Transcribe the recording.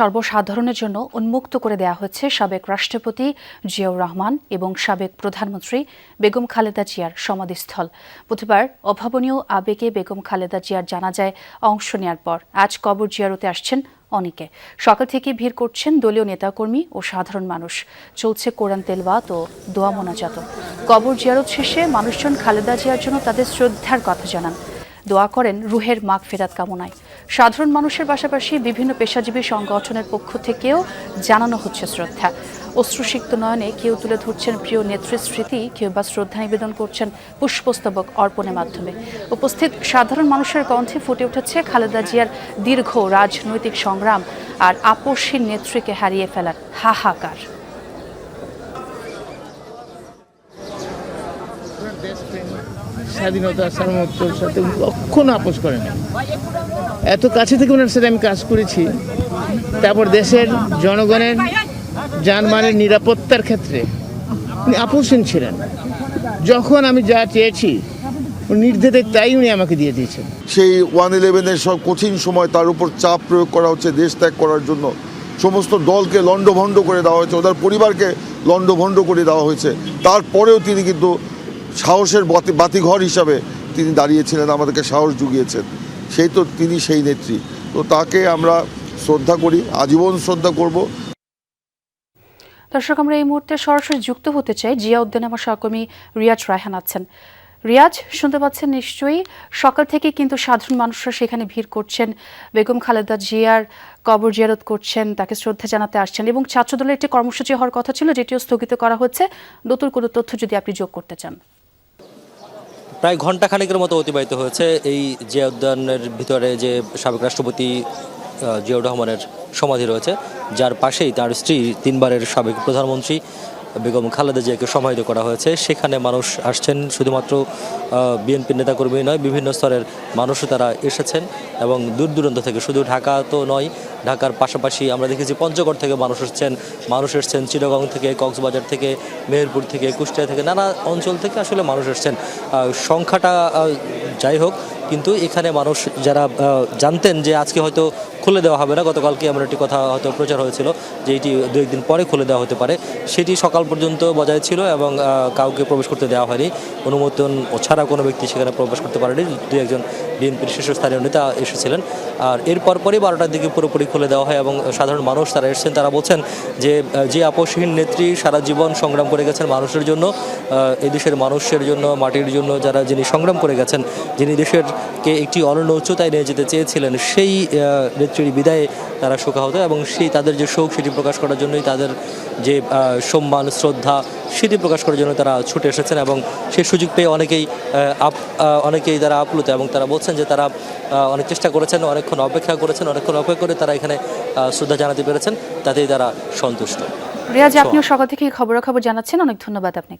সর্বসাধারণের জন্য উন্মুক্ত করে দেওয়া হয়েছে সাবেক রাষ্ট্রপতি জিয়াউর রহমান এবং সাবেক প্রধানমন্ত্রী বেগম খালেদা জিয়ার সমাধিস্থল। বুধবার অভাবনীয় আবেগে বেগম খালেদা জিয়ার জানাজায় অংশ নেওয়ার পর আজ কবর জিয়ারতে আসছেন অনেকে। সকাল থেকে ভিড় করছেন দলীয় নেতাকর্মী ও সাধারণ মানুষ। চলছে কোরআন তেলবাত ও দোয়া মোনাজাত। কবর জিয়ারত শেষে মানুষজন খালেদা জিয়ার জন্য তাদের শ্রদ্ধার কথা জানান। দোয়া করেন রুহের মাগ ফেরাত কামনায়। সাধারণ মানুষের পাশাপাশি বিভিন্ন পেশাজীবী সংগঠনের পক্ষ থেকেও জানানো হচ্ছে শ্রদ্ধা। অশ্রুসিক্ত নয়নে কেউ তুলে ধরছেন প্রিয় নেত্রীর স্মৃতি কেউ বা শ্রদ্ধা নিবেদন করছেন পুষ্পস্তবক অর্পণের মাধ্যমে। উপস্থিত সাধারণ মানুষের কণ্ঠে ফুটে উঠেছে খালেদা জিয়ার দীর্ঘ রাজনৈতিক সংগ্রাম আর আপসহীন নেত্রীকে হারিয়ে ফেলার হাহাকার। স্বাধীনতা, সার্বভৌমত্বর সাথে কখনো আপোষ করেন এত কাছে থেকে ওনার সাথে আমি কাজ করেছি। তারপর দেশের জনগণের যানবাহনের নিরাপত্তার ক্ষেত্রে উনি আপোষহীন ছিলেন। যখন আমি যা চেয়েছি নির্দেশে তাই উনি আমাকে দিয়ে দিয়েছেন। সেই ওয়ান ইলেভেনের সব কঠিন সময় তার উপর চাপ প্রয়োগ করা হচ্ছে, দেশ ত্যাগ করার জন্য। সমস্ত দলকে লণ্ডভণ্ড করে দেওয়া হয়েছে, ওদের পরিবারকে লণ্ডভণ্ড করে দেওয়া হয়েছে। তারপরেও তিনি কিন্তু সাহসের বাতি বাতিঘর হিসাবে তিনি দাঁড়িয়েছিলেন, আমাদেরকে সাহস জুগিয়েছেন। সেই তো তিনি সেই নেত্রী। তো তাকে আমরা শ্রদ্ধা করি, আজীবন শ্রদ্ধা করব। দর্শক, আমরা এই মুহূর্তে সরাসরি যুক্ত হতে চাই জিয়া উদ্যানে আমার সহকর্মী রিয়াজ রায়হান আছেন। রিয়াজ, শুনতে পাচ্ছেন নিশ্চয়ই, সকাল থেকে কিন্তু সাধারণ মানুষরা সেখানে ভিড় করছেন। বেগম খালেদা জিয়ার কবর জিয়ারত করছেন, তাকে শ্রদ্ধা জানাতে আসছেন এবং ছাত্রদলের একটি কর্মসূচি হওয়ার কথা ছিল, যেটিও স্থগিত করা হচ্ছে। নতুন কোনো তথ্য যদি আপনি যোগ করতে চান। প্রায় ঘণ্টা খানেকের মতো অতিবাহিত হয়েছে এই জিয়া উদ্যানের ভিতরে যে সাবেক রাষ্ট্রপতি জিয়াউর রহমানের সমাধি রয়েছে। যার পাশেই তার স্ত্রী তিনবারের সাবেক প্রধানমন্ত্রী বেগম খালেদা জিয়াকে সমাহিত করা হয়েছে। সেখানে মানুষ আসছেন, শুধুমাত্র বিএনপির নেতাকর্মী নয়, বিভিন্ন স্তরের মানুষও তারা এসেছেন এবং দূর দূরান্ত থেকে, শুধু ঢাকা তো নয়, ঢাকার পাশাপাশি আমরা দেখেছি পঞ্চগড় থেকে মানুষ এসছেন মানুষ এসছেন চিটাগং থেকে, কক্সবাজার থেকে, মেহেরপুর থেকে, কুষ্টিয়া থেকে, নানা অঞ্চল থেকে আসলে মানুষ এসছেন। সংখ্যাটা যাই হোক, কিন্তু এখানে মানুষ যারা জানতেন যে আজকে হয়তো খুলে দেওয়া হবে না, গতকালকে এমন একটি কথা হয়তো প্রচার হয়েছিল যে এটি দু একদিন পরে খুলে দেওয়া হতে পারে। সেটি সকাল পর্যন্ত বজায় ছিল এবং কাউকে প্রবেশ করতে দেওয়া হয়নি। অনুমোদন ছাড়া কোনো ব্যক্তি সেখানে প্রবেশ করতে পারেনি। দু একজন বিএনপির শীর্ষস্থানীয় নেতা এসেছিলেন। আর এরপর পরই বারোটার দিকে পুরোপুরি খুলে দেওয়া হয় এবং সাধারণ মানুষ তারা এসেছেন। তারা বলছেন যে যে আপসহীন নেত্রী সারা জীবন সংগ্রাম করে গেছেন মানুষের জন্য আহ, এই দেশের মানুষের জন্য মাটির জন্য যারা যিনি সংগ্রাম করে গেছেন যিনি দেশেরকে একটি অনন্য উচ্চতায় নিয়ে যেতে চেয়েছিলেন সেই নেত্রীর বিদায়ে তারা শোকাহত এবং সেই তাদের যে শোক সেটি প্রকাশ করার জন্যই তাদের যে সম্মান শ্রদ্ধা সেটি প্রকাশ করার জন্য তারা ছুটে এসেছেন এবং সেই সুযোগ পেয়ে অনেকেই আপ অনেকেই তারা আপ্লুত এবং তারা বলছেন যে তারা অনেক চেষ্টা করেছেন অনেকক্ষণ অপেক্ষা করেছেন অনেকক্ষণ অপেক্ষা করে তারা এখানে শ্রদ্ধা জানাতে পেরেছেন। তাতেই তারা সন্তুষ্ট। রিয়াজ আপনিও সকাল থেকে খবরাখবর জানাচ্ছেন। অনেক ধন্যবাদ আপনাকে।